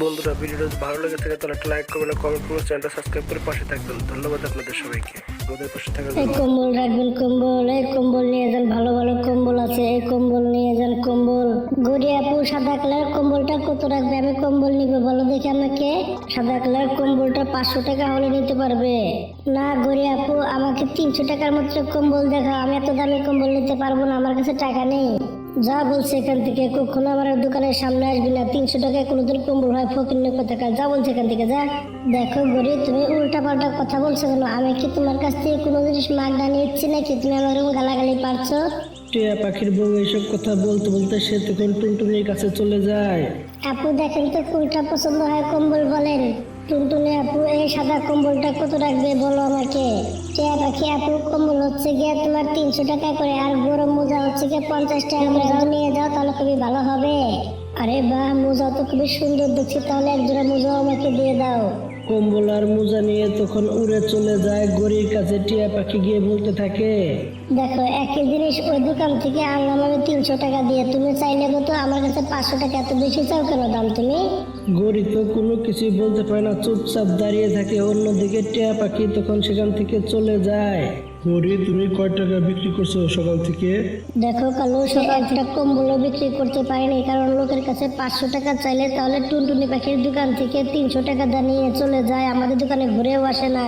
বন্ধুরা, ভিডিওটা যদি ভালো লেগে থাকে, তাহলে একটা লাইক করবেন কমেন্ট করবেন, চ্যানেলটা সাবস্ক্রাইব করে পাশে থাকবেন। ধন্যবাদ আপনাদের সবাইকে। আমাদের পাশে থাকার এই কম্বল রাখবেন, কম্বল, এই কম্বল নিয়ে যান, ভালো ভালো কম্বল আছে, এই কম্বল নিয়ে যান, কম্বল। গড়ি আপু, সাদা কালার কম্বলটা কত রাখবে? আমি কম্বল নিব, বলো দেখি আমাকে। সাদা কালার কম্বলটা পাঁচশো টাকা হলে নিতে পারবে। না গড়ি আপু, আমাকে তিনশো টাকার মতো কম্বল দেখা আমি এত দামি কম্বল নিতে পারব না, আমার কাছে টাকা নেই। যা বলছে এখান থেকে কখনো আমার দোকানের সামনে আসবি না। তিনশো টাকায় কোনোদিন কম্বল হয় ফকির কথা যা বলছে এখান থেকে যা। দেখো গরি তুমি উল্টা পাল্টা কথা বলছো কেন? আমি কি তোমার কাছ থেকে কোনো জিনিস মাগনা নিচ্ছি নাকি? তুমি আমার গালাগালি পারছ? টিয়া পাখির বউ এইসব কথা বলতে বলতে সে তখন টুনটুনির কাছে চলে যায়। আপু দেখেন তো কোনটা পছন্দ হয় কম্বল আপু সাদা কম্বলটা কত রাখবে বলো আমাকে? টিয়া পাখি আপু কম্বল হচ্ছে গিয়ে তোমার তিনশো টাকা করে আর গরম মোজা হচ্ছে গিয়ে পঞ্চাশ টাকা মোজাও নিয়ে যাও তাহলে খুবই ভালো হবে। আরে বাহ মোজা তো খুবই সুন্দর দেখছি তাহলে এক জোড়া মোজাও আমাকে দিয়ে দাও। কম্বল আর মোজা নিয়ে তখন উড়ে চলে যায় গরির কাছে টিয়া পাখি গিয়ে বলতে থাকে। দেখো একই জিনিস ওই দোকান থেকে আনলাম আমি তিনশো টাকা দিয়ে। তুমি চাইলে তো আমার কাছে পাঁচশো টাকা এত বেশি চাও কেন দাম তুমি? গরিব তো কোনো কিছুই বলতে পারে না চুপচাপ দাঁড়িয়ে থাকে অন্যদিকে টিয়া পাখি তখন সেখান থেকে চলে যায়। গরি তুমি কয় টাকা বিক্রি করছ সকাল থেকে? দেখো কালু সকাল একটা কম্বলও বিক্রি করতে পারিনি কারণ লোকের কাছে পাঁচশো টাকা চাইলে তাহলে টুনটুনি পাখির দোকান থেকে তিনশো টাকা দা নিয়ে চলে যায় আমাদের দোকানে ঘুরেও আসে না।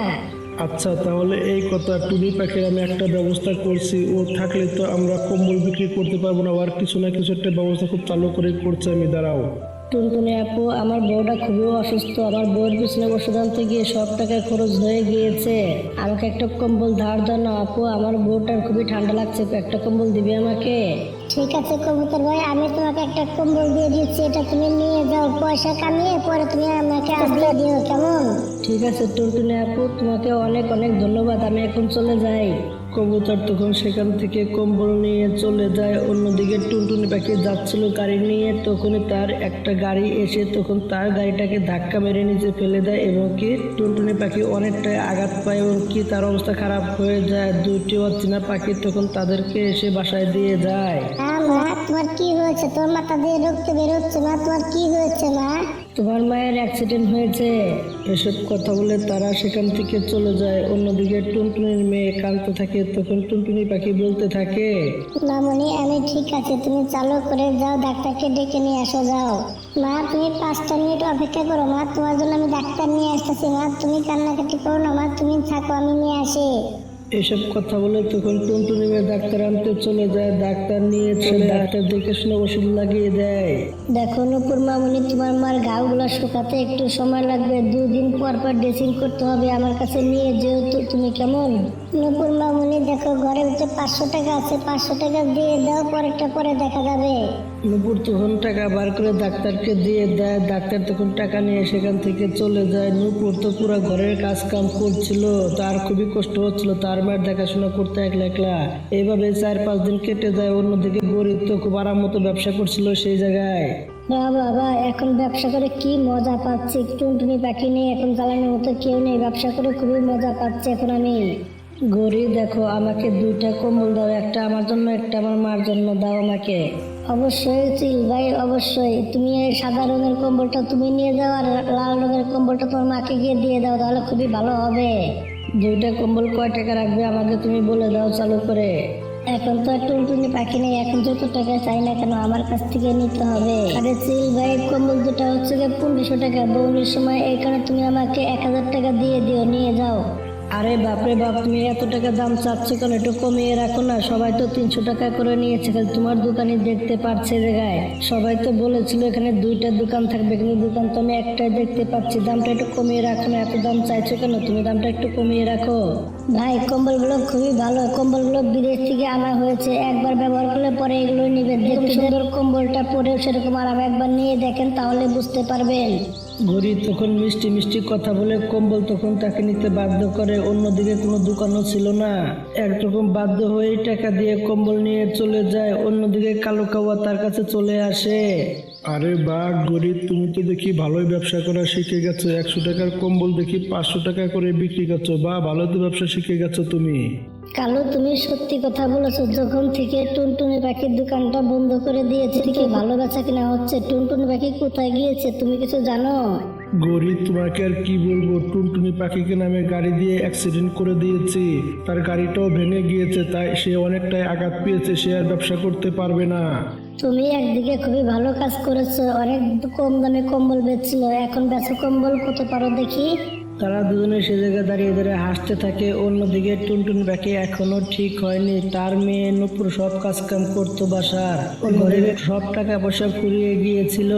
আচ্ছা তাহলে এই কথা টুনি পাখির আমি একটা ব্যবস্থা করছি ও থাকলে তো আমরা কম্বল বিক্রি করতে পারব না আর কিছু না কিছু একটা ব্যবস্থা খুব চালু করে করছে আমি দাঁড়াও। টুনটুনি আপু আমার বউটা খুবই অসুস্থ। আমার বউয়ের পিছনে ওষুধ আনতে গিয়ে সব টাকা খরচ হয়ে গিয়েছে। আমাকে একটা কম্বল ধার দাও না আপু আমার বউটার খুবই ঠান্ডা লাগছে একটা কম্বল দিবে আমাকে? ঠিক আছে কবুতর ভাই আমি তোমাকে একটা কম্বল দিয়ে দিচ্ছি এটা তুমি নিয়ে যাও পয়সা কামিয়ে পরে তুমি আমাকে আসলে দিও কেমন? ঠিক আছে টুনটুনি আপু তোমাকে অনেক অনেক ধন্যবাদ আমি এখন চলে যাই। কবুতর তখন সেখান থেকে কম্বল নিয়ে চলে যায়। অন্যদিকে টুনটুনি পাখি যাচ্ছিল গাড়ি নিয়ে। তখনই তার একটা গাড়ি এসে তখন তার গাড়িটাকে ধাক্কা মেরে নিচে ফেলে দেয় এবং কি টুনটুনি পাখি অনেকটাই আঘাত পায় এবং কি তার অবস্থা খারাপ হয়ে যায়। দুটি অচেনা পাখি তখন তাদেরকে এসে বাসায় দিয়ে যায়। মা তোমার কি হয়েছে? তোর মাথা দিয়ে রক্ত বেরোচ্ছে মা তোমার কি হয়েছে মা? তোমার মায়ের অ্যাক্সিডেন্ট হয়েছে। এসব কথা বলে তারা সেখান থেকে চলে যায়। অন্যদিকে টুনটুনির মেয়ে কাঁদতে থাকে তখন টুনটুনি পাখি বলতে থাকে মামনি আমি ঠিক আছে তুমি চালু করে যাও ডাক্তারকে ডেকে নিয়ে আসো যাও। মা তুমি পাঁচটা মিনিট অপেক্ষা করো মা তোমার জন্য আমি ডাক্তার নিয়ে আসতেছি মা তুমি কান্নাকাটি করো না মা তুমি থাকো আমি নিয়ে আসি। এসব কথা বলে তখন টুনটুনি মেয়ে ডাক্তার আনতে চলে যায় ডাক্তার নিয়ে চলে ডাক্তার দেখে শুনে ওষুধ লাগিয়ে দেয়। দেখো নুপুর মামনি তোমার মার ঘাওগুলো শুকাতে একটু সময় লাগবে দুদিন পর পর ড্রেসিং করতে হবে আমার কাছে নিয়ে যেহেতু তুমি কেমন? নুপুর মামনি দেখো ঘরের ভিতরে পাঁচশো টাকা আছে পাঁচশো টাকা দিয়ে দাও পরেরটা পরে দেখা যাবে। নুপুর তখন টাকা বার করে ডাক্তারকে দিয়ে দেয় ডাক্তার তখন টাকা নিয়ে সেখান থেকে চলে যায়। নুপুর তো পুরো ঘরের কাজ কাম করছিল তার খুবই কষ্ট হচ্ছিল তার মায়ের দেখাশোনা করতে একলা একলা। এইভাবে চার পাঁচ দিন কেটে যায় অন্যদিকে গরিব তো খুব আরাম মতো ব্যবসা করছিল সেই জায়গায়। বাবা বাবা এখন ব্যবসা করে কি মজা পাচ্ছি? টুনটুনি পাখি নেই এখন জ্বালানোর মতো কেউ নেই। ব্যবসা করে খুবই মজা পাচ্ছি এখন আমি। গরিব দেখো আমাকে দুইটা কম্বল দাও একটা আমার জন্য একটা আমার মার জন্য দাও আমাকে। অবশ্যই চিল ভাই অবশ্যই। তুমি এই সাদা রঙের কম্বলটা তুমি নিয়ে যাও আর লাল রঙের কম্বলটা তোমার মাকে গিয়ে দিয়ে দাও তাহলে খুবই ভালো হবে। দুইটা কম্বল কয় টাকা রাখবে আমাকে তুমি বলে দাও চালু করে। এখন তো টুনটুনি পাখি নেই এখন যত টাকা চাই না কেন আমার কাছ থেকে নিতে হবে। আরে সিল ভাই কম্বল দুটা হচ্ছে পনেরোশো টাকা বৌনির সময় এই কারণে তুমি আমাকে এক হাজার টাকা দিয়ে দিও নিয়ে যাও। আরে বাপরে বাপ তুমি এত টাকা দাম চাচ্ছ কেন? একটু কমিয়ে রাখো না। সবাই তো তিনশো টাকা করে নিয়েছে খালি তোমার দোকানে দেখতে পাচ্ছে জায়গায় সবাই তো বলেছিল এখানে দুইটা দোকান থাকবে কিন্তু দোকান তো আমি একটাই দেখতে পাচ্ছি। দামটা একটু কমিয়ে রাখো না এত দাম চাইছো কেন? তুমি দামটা একটু কমিয়ে রাখো। ভাই কম্বলগুলো খুবই ভালো। কম্বলগুলো বিদেশ থেকে আনা হয়েছে। একবার ব্যবহার করলে পরে এগুলো নিবে দেখতে সুন্দর কম্বলটা পরেও সেরকম আরাম একবার নিয়ে দেখেন তাহলে বুঝতে পারবেন। ঘড়ি তখন মিষ্টি মিষ্টি কথা বলে কম্বল তখন তাকে নিতে বাধ্য করে। অন্যদিকে কোনো দোকানও ছিল না। একরকম বাধ্য হয়ে টাকা দিয়ে কম্বল নিয়ে চলে যায়। অন্যদিকে কালো কাওয়া তার কাছে চলে আসে। আরে বা গরিব তুমি তো দেখি ভালোই ব্যবসা করা শিখে গেছো। একশো টাকার কম্বল দেখি পাঁচশো টাকা করে বিক্রি করছ। বা ভালো তো ব্যবসা শিখে গেছো তুমি। কালু তুমি সত্যি কথা বলেছ। যখন থেকে টুনটুনি পাখির দোকানটা বন্ধ করে দিয়েছে থেকে ভালো বেচা কিনা হচ্ছে? টুনটুনি পাখি কোথায় গিয়েছে তুমি কিছু জানো? তোমাকে আর কি বলব? টুনটুনি পাখিকে নামে গাড়ি দিয়ে অ্যাক্সিডেন্ট করে দিয়েছি। তার গাড়িটাও ভেঙে গিয়েছে তাই সে অনেকটাই আঘাত পেয়েছে সে আর ব্যবসা করতে পারবে না। তুমি একদিকে খুবই ভালো কাজ করেছ অনেক কম দামে কম্বল বেচছিল এখন বেচো কম্বল কত পারো দেখি? তারা দুজনে সে জায়গায় দাঁড়িয়ে দাঁড়িয়ে হাসতে থাকে, অন্যদিকে টুনটুন ব্যাকে এখনও ঠিক হয়নি। তার মেয়ে নুপুর সব কাজকাম করতো বাসার। ঘরের সব টাকা পয়সা ফুরিয়ে গিয়েছিল।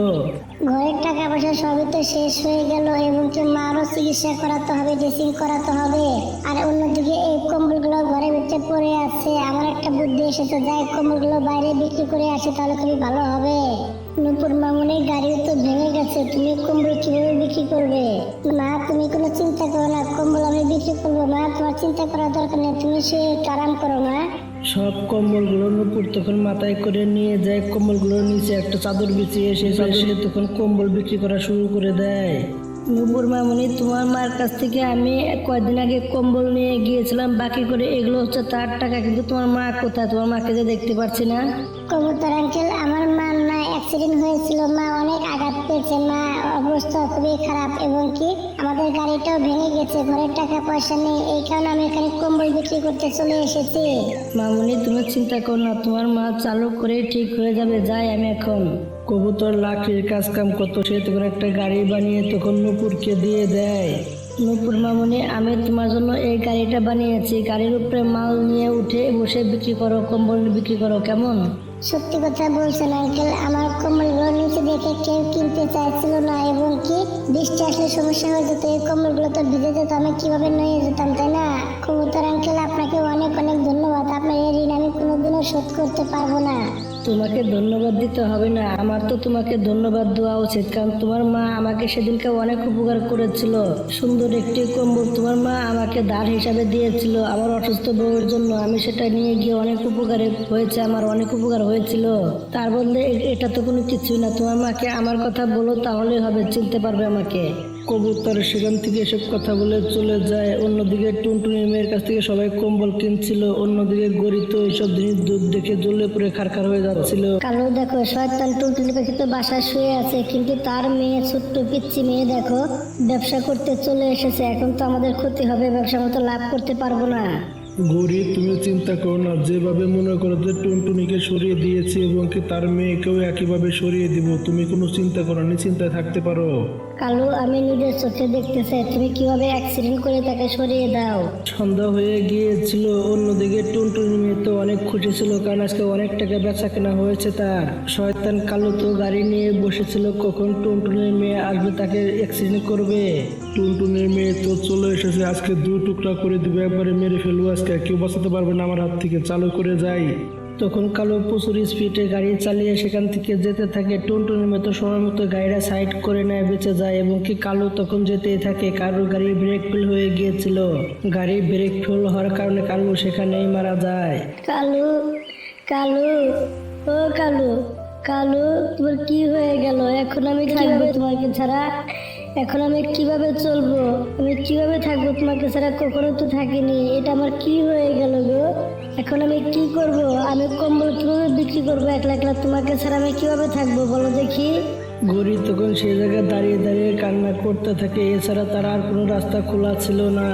ঘরের টাকা পয়সা সবই তো শেষ হয়ে গেল এবং কি মারও চিকিৎসা করাতে হবে ড্রেসিং করাতে হবে। আর অন্যদিকে এই কম্বলগুলো ঘরের ভিতরে পড়ে আছে। আমার একটা বুদ্ধি এসেছে, যাই কম্বলগুলো বাইরে বিক্রি করে আসে, তাহলে খুবই ভালো হবে। নুপুর মামুনি গাড়িও তো ভেঙে গেছে, তুমি কম্বল কীভাবে বিক্রি করবে? মা, তুমি কোনো চিন্তা করো না, কম্বল আমি বিক্রি করব। মা, তোমার চিন্তা করার দরকার নেই, তুমি সে আরাম করো, মা। সব কম্বলগুলো নুপুর তখন মাথায় করে নিয়ে যায় কম্বলগুলোর নিচে একটা চাদর বিছিয়ে সে সে তখন কম্বল বিক্রি করা শুরু করে দেয়। নুপুর মামনি তোমার মার কাছ থেকে আমি কয়েকদিন আগে কম্বল নিয়ে গিয়েছিলাম বাকি করে এগুলো হচ্ছে তার টাকা কিন্তু তোমার মা কোথায়? তোমার মাকে যে দেখতে পাচ্ছি না। কবুতর আঙ্কেল আমার মা না অ্যাক্সিডেন্ট হয়েছিল মা অনেক আঘাত পেয়েছে মা অবস্থা খুবই খারাপ এবং কি আমাদের গাড়িটাও ভেঙে গেছে, ঘরের টাকা পয়সা নেই, এই কারণে আমি এখানে কম্বল বিক্রি করতে চলে এসেছি। মামনি, তুমি চিন্তা করো না, তোমার মা চালু করে ঠিক হয়ে যাবে, যাই আমি এখন। কবুতর লাখির কাজ কাম করতো, সে তখন একটা গাড়ি বানিয়ে তখন নুপুরকে দিয়ে দেয়। নুপুর মামনি, আমি তোমার জন্য এই গাড়িটা বানিয়েছি, গাড়ির উপরে মাল নিয়ে উঠে বসে বিক্রি করো, কম্বল বিক্রি করো, কেমন? সত্যি কথা বলছেন আঙ্কেল আমার কম্বলগুলো নিচে দেখে কেউ কিনতে চাইছিল না, এবং কি? বৃষ্টি আসলে সমস্যা হয়ে যেত, এই কম্বলগুলো তো ভিজে যেত, আমি কীভাবে নিয়ে যেতাম, তাই না? কবুতর আঙ্কেল, আপনাকে অনেক অনেক ধন্যবাদ। আপনার এই ঋণ আমি কোনোদিনও শোধ করতে পারব না। তোমাকে ধন্যবাদ দিতে হবে না। আমার তো তোমাকে ধন্যবাদ দেওয়া উচিত, কারণ তোমার মা আমাকে সেদিনকে অনেক উপকার করেছিল। সুন্দর একটি কম্বল তোমার মা আমাকে দাঁড় হিসাবে দিয়েছিল আমার অসুস্থ বউয়ের জন্য। আমি সেটা নিয়ে গিয়ে অনেক উপকার হয়েছে, আমার অনেক উপকার হয়েছিল। তার বললে এ- এটা তো কোনো কিছুই না। তোমার মাকে আমার কথা বলো তাহলে হবে, চিনতে পারবে আমাকে। কবুতর সেখান থেকে এসব কথা বলে চলে যায়। অন্যদিকে টুনটুনি মেয়ের কাছ থেকে সবাই কম্বল কিনছিল। অন্যদিকে গরিত এইসব জিনিস দুধ দেখে জ্বলে পুড়ে খারখার হয়ে যাচ্ছিল। কালো দেখো শয়তান টুনটুনি পাখি তো বাসায় শুয়ে আছে কিন্তু তার মেয়ে ছোট্ট পিচ্ছি মেয়ে দেখো ব্যবসা করতে চলে এসেছে। এখন তো আমাদের ক্ষতি হবে ব্যবসা মতো লাভ করতে পারব না। গরি তুমি চিন্তা করো না। যেভাবে মনে করো যে টুনটুনিকে সরিয়ে দিয়েছি এবং কি তার মেয়েকেও একইভাবে সরিয়ে দিব তুমি কোনো চিন্তা করো না চিন্তায় থাকতে পারো। কালু, আমি নিজের চোখে দেখতে চাই তুমি কীভাবে অ্যাক্সিডেন্ট করে তাকে সরিয়ে দাও? সন্ধ্যা হয়ে গিয়েছিল, অন্যদিকে টুনটুনি মেয়ে তো অনেক খুশি ছিল, কারণ আজকে অনেক টাকা বেচা কেনা হয়েছে তার। শয়তান কালো তো গাড়ি নিয়ে বসেছিল, কখন টুনটুনির মেয়ে আসবে তাকে অ্যাক্সিডেন্ট করবে? টুনটুনির মেয়ে তো চলে এসেছে, আজকে দুই টুকরা করে দিবে, একবারে মেরে ফেলব আজকে, কেউ বাঁচাতে পারবে না, আমার হাত থেকে চালু করে যাই। তখন কালো প্রচুর স্পিডে গাড়ি চালিয়ে সেখান থেকে যেতে থাকে। টুনটুনির মতো সময় মতো গাড়িটা সাইড করে নেয় বেঁচে যায় এবং কি কালো তখন যেতেই থাকে কারোর গাড়ির ব্রেক ফেল হয়ে গিয়েছিল। গাড়ির ব্রেক ফেল হওয়ার কারণে কালু সেখানেই মারা যায়। কালু কালু ও কালু কালু তোমার কি হয়ে গেল? এখন আমি থাকব তোমাকে ছাড়া। এখন আমি কীভাবে চলবো? আমি কীভাবে থাকব তোমাকে ছাড়া কখনো তো থাকিনি। এটা আমার কি হয়ে গেল গো? এখন আমি কি করব? আমি কম্বল কীভাবে বিক্রি করব? একলা একলা তোমাকে ছাড়া আমি কীভাবে থাকব? বলো দেখি। গরিব তখন সেই জায়গায় দাঁড়িয়ে দাঁড়িয়ে কান্না করতে থাকে, এছাড়া তার আর কোনো রাস্তা খোলা ছিল না।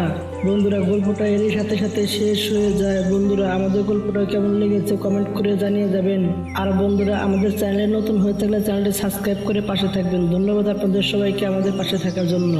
বন্ধুরা, গল্পটা এরই সাথে সাথে শেষ হয়ে যায়। বন্ধুরা, আমাদের গল্পটা কেমন লেগেছে কমেন্ট করে জানিয়ে যাবেন। আর বন্ধুরা, আমাদের চ্যানেলে নতুন হয়ে থাকলে চ্যানেলটি সাবস্ক্রাইব করে পাশে থাকবেন। ধন্যবাদ আপনাদের সবাইকে আমাদের পাশে থাকার জন্য।